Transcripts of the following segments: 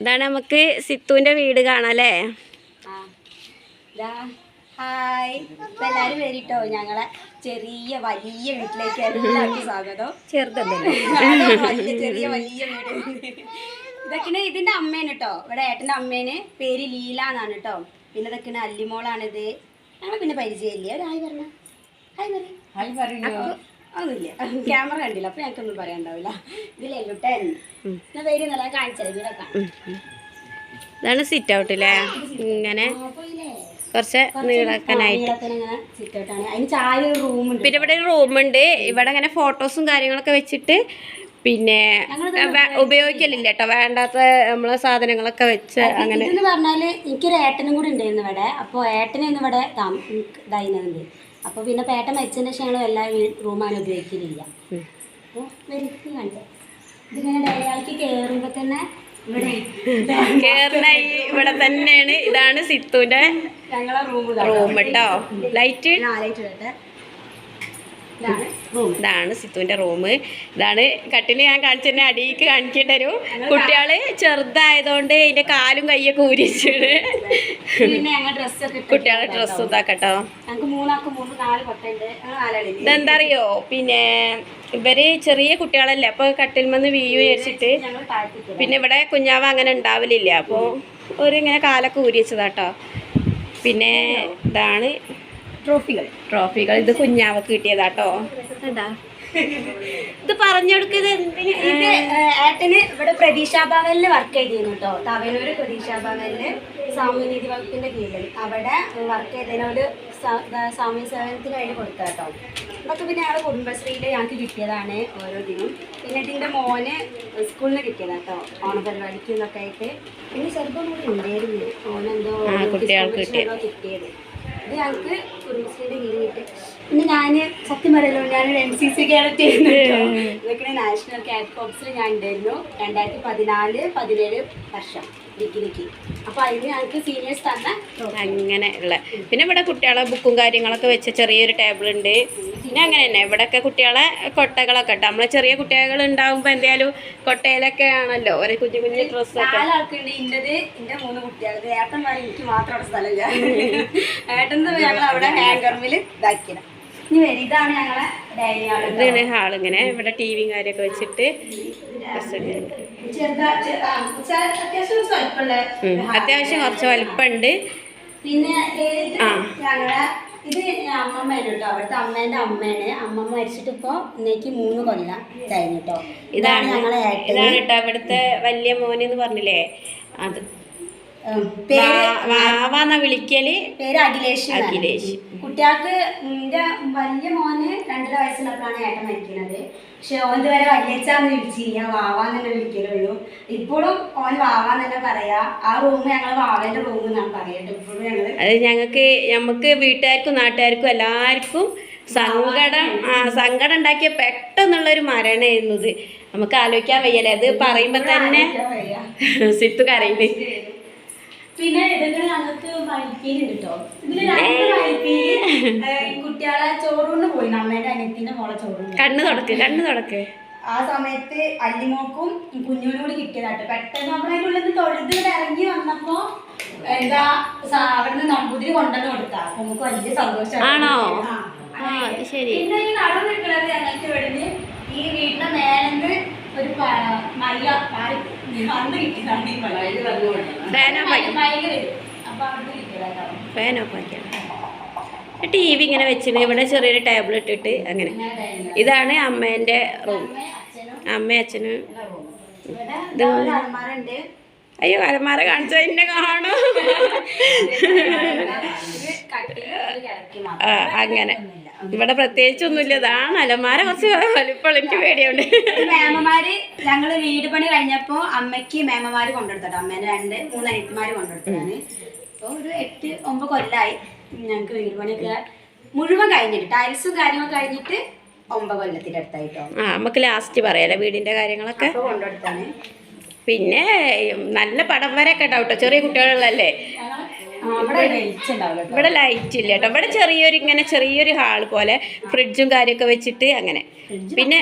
ഇതാണ് നമുക്ക് സിത്തുവിന്റെ വീട് കാണാല്ലേ? ഹായ്. ഇപ്പൊ എല്ലാരും വരിട്ടോ? ഞങ്ങളെ ചെറിയ വലിയ വീട്ടിലേക്ക് എല്ലാവർക്കും സ്വാഗതം. ചെറുതല്ലേ? ചെറിയ വലിയ വീട്. ഇതൊക്കെയാണ് ഇതിന്റെ അമ്മേന് കേട്ടോ ഇവിടെ ഏട്ടന്റെ അമ്മേന് പേര് ലീല എന്നാണ് കേട്ടോ പിന്നെ ഇതൊക്കെ അല്ലിമോളാണിത്. ഞങ്ങൾ പിന്നെ പരിചയമില്ല. ഒരു ഹായ് പറഞ്ഞ ഹായ് പറയും. ഒന്നുമില്ല. ക്യാമറ കണ്ടില്ല. അപ്പൊ ഞങ്ങൾക്കൊന്നും പറയാണ്ടാവില്ല ഇതിലെ എല്ലുട്ടൻ എന്നാ പേര് നല്ല കാണിച്ചാൽ വീടൊക്കെ ഇതാണ് സിറ്റ് ഔട്ട് അല്ലേ ഇങ്ങനെ കുറച്ച് നീളക്കനായിട്ട്. പിന്നെ ഇവിടെ ഒരു റൂമുണ്ട് ഇവിടെ അങ്ങനെ ഫോട്ടോസും കാര്യങ്ങളൊക്കെ വെച്ചിട്ട് പിന്നെ ഉപയോഗിക്കലില്ല കേട്ടോ. വേണ്ടാത്ത നമ്മളെ സാധനങ്ങളൊക്കെ വെച്ച് അങ്ങനെ പറഞ്ഞാൽ എനിക്കൊരു ഏട്ടനും കൂടി ഉണ്ടായിരുന്നു ഇവിടെ. അപ്പോൾ ഏട്ടനെ ഇന്ന് ഇവിടെ ഇതായിരുന്നുണ്ട് അപ്പോൾ പിന്നെ പേട്ട മരിച്ചതിന് ശേഷം ഞങ്ങൾ എല്ലാ റൂം ഉപയോഗിക്കുന്നില്ല. അപ്പോൾ ഇതിങ്ങനെ കയറുമ്പോൾ തന്നെ ഇവിടെ കേറുന്ന ഈ ഇവിടെ തന്നെയാണ്. ഇതാണ് സിത്തുവിന്റെ റൂം കേട്ടോ. ലൈറ്റ് ലൈറ്റ് ഇടട്ടെ. ഇതാണ്. സിത്തുവിന്റെ സിത്തുവിന്റെ റൂം. ഇതാണ് കട്ടിൽ ഞാൻ കാണിച്ചു തന്നെ അടിയിക്ക് കാണിക്കേണ്ടി വരും. കുട്ടികൾ ചെറുതായതുകൊണ്ട് ഇതിന്റെ കാലും ഡ്രസ്സൊക്കെ ഇട്ട് കുട്ടികളെ ഡ്രസ്സ് ഇതാക്കട്ടോ. ഇതെന്താ അറിയോ പിന്നെ ഇവർ ചെറിയ കുട്ടികളല്ലേ അപ്പൊ കട്ടിൽമെന്ന് വീയു വിചാരിച്ചിട്ട് പിന്നെ ഇവിടെ കുഞ്ഞാവ അങ്ങനെ ഉണ്ടാവലില്ല. അപ്പോൾ ഒരു ഇങ്ങനെ കാലൊക്കെ ഊരിച്ചതാട്ടോ പിന്നെ ഇതാണ് ട്രോഫികൾ. ട്രോഫികൾ. ഇത് കുഞ്ഞാവക്ക് കിട്ടിയതാട്ടോ. എന്താ? ഇത് പറഞ്ഞു കൊടുക്കുന്നത് എന്തിന്? ഇത് ഏട്ടന് ഇവിടെ പ്രതീക്ഷ ഭവനിൽ വർക്ക് ചെയ്തിരുന്നു കേട്ടോ തവനൂര് പ്രതീക്ഷ ഭവനിൽ സാമൂഹ്യനീതി വകുപ്പിന്റെ കീഴിൽ. അവിടെ വർക്ക് ചെയ്തതിനോട് സാമൂഹ്യ സേവനത്തിന് വേണ്ടി കൊടുത്ത കേട്ടോ അതൊക്കെ പിന്നെ ഞങ്ങളുടെ കുടുംബശ്രീയിൽ ഞങ്ങൾക്ക് കിട്ടിയതാണ് ഓരോ ദിനം പിന്നെ ഇതിന്റെ മോന് സ്കൂളിൽ നിന്ന് കിട്ടിയതാ കേട്ടോ ഓണപരിപാടിക്ക് എന്നൊക്കെ ആയിട്ട്. പിന്നെ ചെറുപ്പം കൂടി ഉണ്ടായിരുന്നു ഓനെന്തോ കിട്ടിയത്. ഇത് ഞങ്ങൾക്ക് പിന്നെ ഞാൻ സത്യം പറയല്ലോ ഞാൻ എൻ സി സി കേരളത്തിൽ ഇതൊക്കെ നാഷണൽ ക്യാറ്റ് കോപ്സിൽ ഞാൻ ഉണ്ടായിരുന്നു. രണ്ടായിരത്തി പതിനാല് പതിനേഴ് വർഷം ഡിഗ്രിക്ക്. അപ്പോൾ അതിന് ഞങ്ങൾക്ക് സീനിയേഴ്സ് തന്ന അങ്ങനെ ഉള്ള. പിന്നെ ഇവിടെ കുട്ടികളെ ബുക്കും കാര്യങ്ങളൊക്കെ വെച്ച ചെറിയൊരു ടേബിൾ ഉണ്ട്. പിന്നെ അങ്ങനെ തന്നെ ഇവിടെയൊക്കെ കുട്ടികളെ കൊട്ടകളൊക്കെ ഉണ്ട് നമ്മളെ ചെറിയ കുട്ടികൾ ഉണ്ടാകുമ്പോൾ എന്തായാലും കൊട്ടയിലൊക്കെ ആണല്ലോ. ഒരു കുഞ്ഞു കുഞ്ഞു ഡ്രസ്സൊക്കെ നാലാൾക്കുണ്ട് ഇന്നത് മൂന്ന് കുട്ടികൾ. ഏട്ടന്മാർ എനിക്ക് മാത്രം സ്ഥലമില്ല. ഏട്ടൻ ഞങ്ങൾ അവിടെ ഹാങ്കർമിൽ ഇതാക്കിയത്. ഇതാണ് ഹാൾ ഇതാണ് ഹാളിങ്ങനെ ഇവിടെ ടി വി കാര്യമൊക്കെ വെച്ചിട്ട് അത്യാവശ്യം കുറച്ച് വലിപ്പുണ്ട് പിന്നെ ആ. ഇത് അമ്മമ്മയാണ് കേട്ടോ അവിടുത്തെ അമ്മേന്റെ അമ്മയാണ്. അമ്മമ്മ മരിച്ചിട്ട് ഇപ്പൊ ഇന്നേക്ക് മൂന്ന് കൊല്ലം കഴിഞ്ഞു കേട്ടോ ഇതാണ്. ഞങ്ങളെ ഏട്ടൻ ഇതാണ് കേട്ടോ ഇവിടുത്തെ വലിയ മോനെന്ന് പറഞ്ഞില്ലേ? അത് വാവാന്നാ വിളിക്കൽ? പേര് അഖിലേഷ്. അഖിലേഷ്. കുട്ടികൾക്ക് എന്റെ വലിയ മോന് രണ്ടര വയസ്സുള്ളപ്പോഴാണ് ഏട്ടൻ മരിക്കുന്നത്. പക്ഷെ ഓൻ ഇതുവരെ വല്യച്ചാന്ന് വിളിച്ചില്ല. വാവാന്ന് തന്നെ വിളിക്കലുള്ളൂ. ഇപ്പോഴും ഓൻ വാവാന്ന് തന്നെ പറയാ. ആ റൂം ഞങ്ങൾ വാവേന്റെ റൂം എന്നാണ് പറയട്ടെ ഇപ്പോഴും ഞങ്ങൾ. അത് ഞങ്ങൾക്ക് നമുക്ക് വീട്ടുകാർക്കും നാട്ടുകാർക്കും എല്ലാവർക്കും സങ്കടം ആ സങ്കടം ഉണ്ടാക്കിയ പെട്ടെന്നുള്ളൊരു മരണമായിരുന്നു ഇത് നമുക്ക് ആലോചിക്കാൻ വയ്യല്ലേ? അത് പറയുമ്പോൾ തന്നെ സിത്തു കരയുന്നത് പിന്നെ ഇതൊക്കെ ഞങ്ങൾക്ക് മൈപ്പീൽ ഉണ്ട് കേട്ടോ ഇതിൽ രണ്ട് മൈപ്പീൽ കുട്ടികളെ ചോറുകൊണ്ട് പോയി. അമ്മേന്റെ അനിയത്തിന്റെ മോളെ ചോറുണ്ട് കണ്ണു തുടക്ക് കണ്ണു തുടക്ക്. ആ സമയത്ത് അല്ലിമോക്കും കുഞ്ഞുവിനും കൂടി കിട്ടിയതാട്ടോ. പെട്ടെന്ന് നമ്മളതിന്റെ ഉള്ളിൽ നിന്ന് തൊഴുത് ഇറങ്ങി വന്നപ്പോ എന്താ അവിടെ നിന്ന് നമ്പൂതിരി കൊണ്ടുവന്ന് കൊടുത്താ. അപ്പൊ നമുക്ക് വലിയ സന്തോഷം ആണോ? ആ, അത് ശരി. പിന്നെ ഈ നടു നിൽക്കുന്നത് ഞങ്ങൾക്ക് ഇവിടുന്ന് ഈ വീടിന്റെ മേലെന്ന് ഒരു മയില വന്ന് കിട്ടിയതാണ് ഈ മയിൽ അപ്പൊ ഫാൻ ഓഫ് ആക്കിയാണ് ടി വി ഇങ്ങനെ വെച്ചിന് ഇവിടെ ചെറിയൊരു ടേബിൾ ഇട്ടിട്ട് അങ്ങനെ. ഇതാണ് അമ്മേന്റെ റൂം. അമ്മ അമ്മയും അച്ഛനും അയ്യോ അലമാര കാണിച്ചാൽ എന്നെ കാണും. ആ, അങ്ങനെ. ഇവിടെ പ്രത്യേകിച്ചൊന്നുമില്ല. ഇതാണ് അലമാര കുറച്ച് വലുപ്പം എനിക്ക് പേടിയുണ്ട്. മേമമാര് ഞങ്ങൾ വീട് പണി കഴിഞ്ഞപ്പോ അമ്മയ്ക്ക് മേമമാര് കൊണ്ടെടുത്തോ അമ്മേനെ രണ്ട് മൂന്ന് അനിയത്തിമാര് കൊണ്ടെടുത്തതാണ് ഇപ്പൊ ഒരു എട്ട് ഒമ്പത് കൊല്ലായി ഞങ്ങക്ക് വീട് പണിയൊക്കെ മുഴുവൻ കഴിഞ്ഞിട്ട് ടൈൽസും കാര്യങ്ങളൊക്കെ കഴിഞ്ഞിട്ട് ഒമ്പത് കൊല്ലത്തിന്റെ അടുത്തായിട്ടോ. ആ നമുക്ക് ലാസ്റ്റ് പറയാലോ വീടിന്റെ കാര്യങ്ങളൊക്കെ? കൊണ്ടെടുത്താണ് പിന്നെ നല്ല പടം വരെ ഉണ്ടാവും കേട്ടോ ചെറിയ കുട്ടികളുള്ളല്ലേ. ഇവിടെ ലൈറ്റ് ഇല്ല കേട്ടോ. ഇവിടെ ചെറിയൊരു ഇങ്ങനെ ചെറിയൊരു ഹാൾ പോലെ ഫ്രിഡ്ജും കാര്യമൊക്കെ വെച്ചിട്ട് അങ്ങനെ. പിന്നെ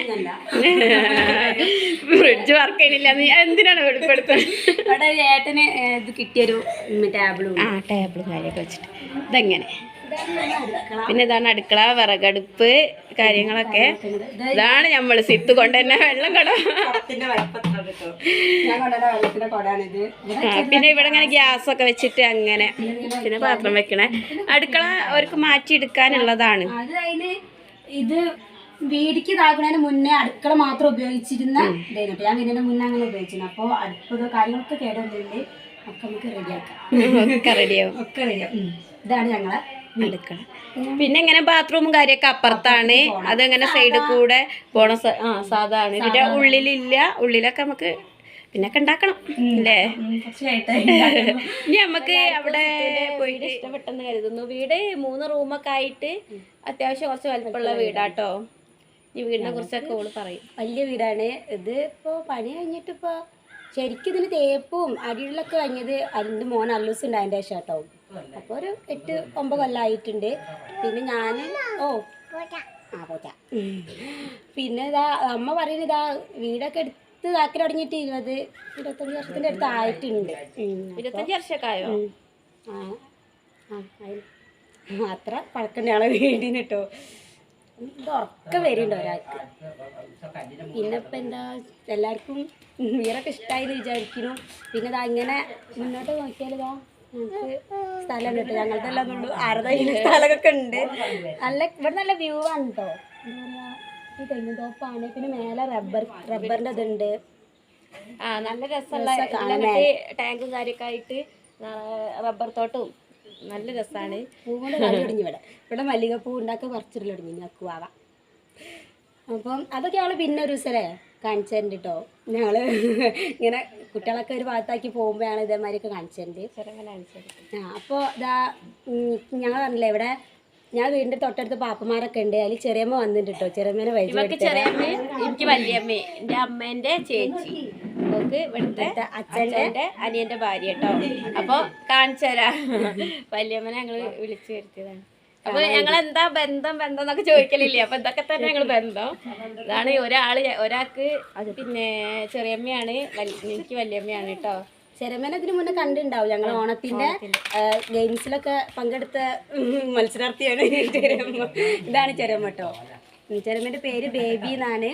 ഫ്രിഡ്ജ് വർക്ക് ചെയ്യണില്ല എന്തിനാണ് വെളിപ്പെടുത്തുന്നത് ഏട്ടന് ഇത് കിട്ടിയൊരു ടേബിളും ആ ടേബിളും കാര്യമൊക്കെ വെച്ചിട്ട്. ഇതെങ്ങനെ? പിന്നെ ഇതാണ് അടുക്കള വിറകടുപ്പ് കാര്യങ്ങളൊക്കെ. ഇതാണ് നമ്മൾ സിത്ത് കൊണ്ട് തന്നെ വെള്ളം കട. പിന്നെ ഇവിടെ ഇങ്ങനെ ഗ്യാസ് ഒക്കെ വെച്ചിട്ട് അങ്ങനെ പിന്നെ പാത്രം വെക്കണേ. അടുക്കള അവർക്ക് മാറ്റിയെടുക്കാനുള്ളതാണ് ഇത് വീടിക്ക് ഇതാക്കുന്നതിന് മുന്നേ അടുക്കള മാത്രം ഉപയോഗിച്ചിരുന്ന ഇതായിരുന്നു ഞാൻ വീടിന്റെ മുന്നേ അങ്ങനെ ഉപയോഗിച്ചിരുന്നു. അപ്പോൾ അടുപ്പത് കാര്യങ്ങളൊക്കെ കേടുവന്നിട്ടുണ്ട്. ഒക്കെ നമുക്ക് റെഡിയാക്കാം ഒക്കെ റെഡിയാവും ഒക്കെ റെഡിയാവും ഇതാണ് ഞങ്ങളെ അടുക്കള പിന്നെ ഇങ്ങനെ ബാത്റൂമും കാര്യമൊക്കെ അപ്പുറത്താണ്. അതങ്ങനെ സൈഡിൽ കൂടെ പോണ ആ സാധാണ്. ഇതിന്റെ ഉള്ളിലില്ല. ഉള്ളിലൊക്കെ നമുക്ക് പിന്നൊക്കെ ഉണ്ടാക്കണം അല്ലേ ഇനി നമുക്ക് അവിടെ പോയിട്ട് ഇഷ്ടപ്പെട്ടെന്ന് കരുതുന്നു. വീട് മൂന്ന് റൂമൊക്കെ ആയിട്ട് അത്യാവശ്യം കുറച്ച് വലിപ്പമുള്ള വീടാട്ടോ ഈ വീടിനെ കുറിച്ചൊക്കെ ഓൾ പറയും. വലിയ വീടാണ്. ഇത് ഇപ്പോൾ പണി കഴിഞ്ഞിട്ട് ഇപ്പോൾ ശരിക്കും ഇതിന് തേപ്പും അടിയിലൊക്കെ കഴിഞ്ഞത് അതിന്റെ മോൻ അല്ലൂസ് ഉണ്ടായതിന്റെ ശേഷം കേട്ടോ അപ്പോൾ ഒരു എട്ട് ഒമ്പത് കൊല്ലമായിട്ടുണ്ട് പിന്നെ ഞാൻ ഓ ആ പോച്ച പിന്നെ ഇതാ അമ്മ പറയുന്നത് ഇതാ വീടൊക്കെ എടുത്ത് ഇതാക്കി തുടങ്ങിയിട്ട് ഇരുപത് ഇരുപത്തഞ്ച് വർഷത്തിന്റെ അടുത്ത് ആയിട്ടുണ്ട്. ഇരുപത്തഞ്ച് വർഷമൊക്കെ ആയോ? ആ ആ. അത്ര പഴക്കണ്ടാണ് വീടിന് കേട്ടോ ഇത് ഉറക്ക വരുന്നുണ്ട് ഒരാൾക്ക്. പിന്നെ ഇപ്പം എന്താ എല്ലാവർക്കും വീറൊക്കെ ഇഷ്ടമായി എന്ന് വിചാരിക്കുന്നു. പിന്നെ ഇതാ ഇങ്ങനെ മുന്നോട്ട് നോക്കിയാൽ ഇതാ ഞങ്ങൾക്ക് സ്ഥലം കിട്ടും. ഞങ്ങളുടെ എല്ലാം ഉള്ളൂ. ആരുടെ സ്ഥലമൊക്കെ ഉണ്ട്. നല്ല ഇവിടെ നല്ല വ്യൂ ആണ് കേട്ടോ ഈ തെങ്ങ് തോപ്പാണ് പിന്നെ മേലെ റബ്ബർ റബ്ബറിന്റെ ഇതുണ്ട്. ആ നല്ല രസമുള്ള ടാങ്കും കാര്യമൊക്കെ ആയിട്ട് റബ്ബർ തോട്ടവും. നല്ല രസമാണ് പൂവുകൊണ്ട് കളി തുടങ്ങി ഇവിടെ. ഇവിടെ മല്ലികപ്പൂ ഉണ്ടാക്കി പറിച്ചിടൽ തുടങ്ങി. ഞക്കുവാവ അപ്പം അതൊക്കെ ഞങ്ങൾ പിന്നെ ഒരു ദിവസമല്ലേ കാണിച്ചു തരുന്നുണ്ട് കേട്ടോ ഞങ്ങൾ ഇങ്ങനെ കുട്ടികളൊക്കെ ഒരു ഭാഗത്താക്കി പോകുമ്പോൾ ഞങ്ങൾ ഇതേമാതിരിയൊക്കെ കാണിച്ചു അനുസരിച്ച് ആ അപ്പോൾ ഇതാ ഞങ്ങൾ പറഞ്ഞില്ലേ ഇവിടെ ഞാൻ വീടിന്റെ തൊട്ടടുത്ത് പാപ്പമാരൊക്കെ ഉണ്ട്. അതിൽ ചെറിയമ്മ വന്നിട്ടുണ്ട് കേട്ടോ ചെറിയമ്മേനെ വൈകിട്ട് ചെറിയമ്മ എനിക്ക് വലിയമ്മ. എന്റെ അമ്മേന്റെ ചേച്ചി. നമുക്ക് ഇവിടുത്തെ അച്ഛന്റെ അനിയന്റെ ഭാര്യ കേട്ടോ. അപ്പോൾ കാണിച്ചു തരാം. വല്യമ്മനെ ഞങ്ങൾ വിളിച്ചു വരുത്തിയതാണ്. അപ്പൊ ഞങ്ങൾ എന്താ ബന്ധം ബന്ധം എന്നൊക്കെ ചോദിക്കലില്ലേ? അപ്പൊ ഇതൊക്കെ തന്നെ ഞങ്ങൾ ബന്ധം. ഇതാണ് ഒരാൾ ഒരാൾക്ക് പിന്നെ ചെറിയമ്മയാണ് എനിക്ക് വല്യമ്മയാണ് കേട്ടോ. ചെറുമേനെ ഇതിനു മുന്നേ കണ്ടിണ്ടാവും. ഞങ്ങൾ ഓണത്തിന്റെ ഗെയിംസിലൊക്കെ പങ്കെടുത്ത മത്സരാർത്ഥിയാണ് ചെറിയമ്മ. ഇതാണ് ചെറിയമ്മ കേട്ടോ. ചെറിയമ്മന്റെ പേര് ബേബി എന്നാണ്.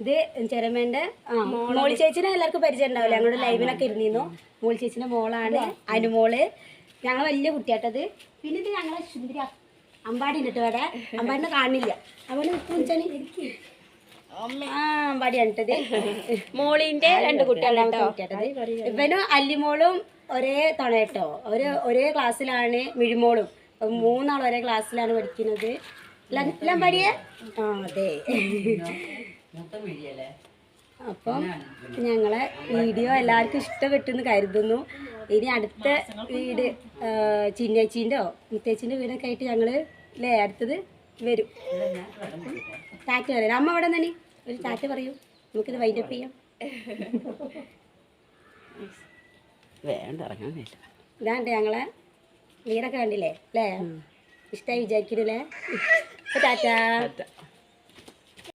ഇത് ചെറിയമ്മേന്റെ മോളി ചേച്ചിനെ എല്ലാവർക്കും പരിചയം ഉണ്ടാവില്ല ഞങ്ങളുടെ ലൈവിനൊക്കെ ഇരുന്നിരുന്നു. മോളി ചേച്ചിന്റെ മോളാണ് അനുമോൾ. ഞങ്ങൾ വലിയ കുട്ടിയാട്ടത്. പിന്നെ ഇത് ഞങ്ങളെ സുന്ദരി അമ്പാടി ഉണ്ട് ഇവിടെ. അമ്പാടിനെ കാണില്ല. നിൽക്കും അമ്പാടി അമ്പാടിയാണ് മോളിന്റെ രണ്ട് കുട്ടികളാണ് ഇവനും അല്ലിമോളും ഒരേ തണ കേട്ടോ. ഒരു ഒരേ ക്ലാസ്സിലാണ് മിഴിമോളും. മൂന്നാൾ ഒരേ ക്ലാസ്സിലാണ് പഠിക്കുന്നത്. എല്ലാം ആ അതെ. അപ്പം ഞങ്ങളെ വീഡിയോ എല്ലാവർക്കും ഇഷ്ടപ്പെട്ടെന്ന് കരുതുന്നു. ഇനി അടുത്ത വീട് ചിന്നേച്ചീന്റെ മുത്തേച്ചിന്റെ വീടൊക്കെ ആയിട്ട് ഞങ്ങൾ അല്ലേ അടുത്തത് വരും. ടാറ്റ പറയാം അമ്മ അവിടെ തന്നെ ഒരു ടാറ്റ പറയൂ. നമുക്കിത് വൈൻഡപ്പ് ചെയ്യാം. വേണ്ട ഇറങ്ങാനില്ല ഇതാണ്ട് ഞങ്ങളെ വീടൊക്കെ കണ്ടില്ലേ? അല്ലേ ഇഷ്ടമായി വിചാരിക്കുന്നില്ലേ ടാറ്റ.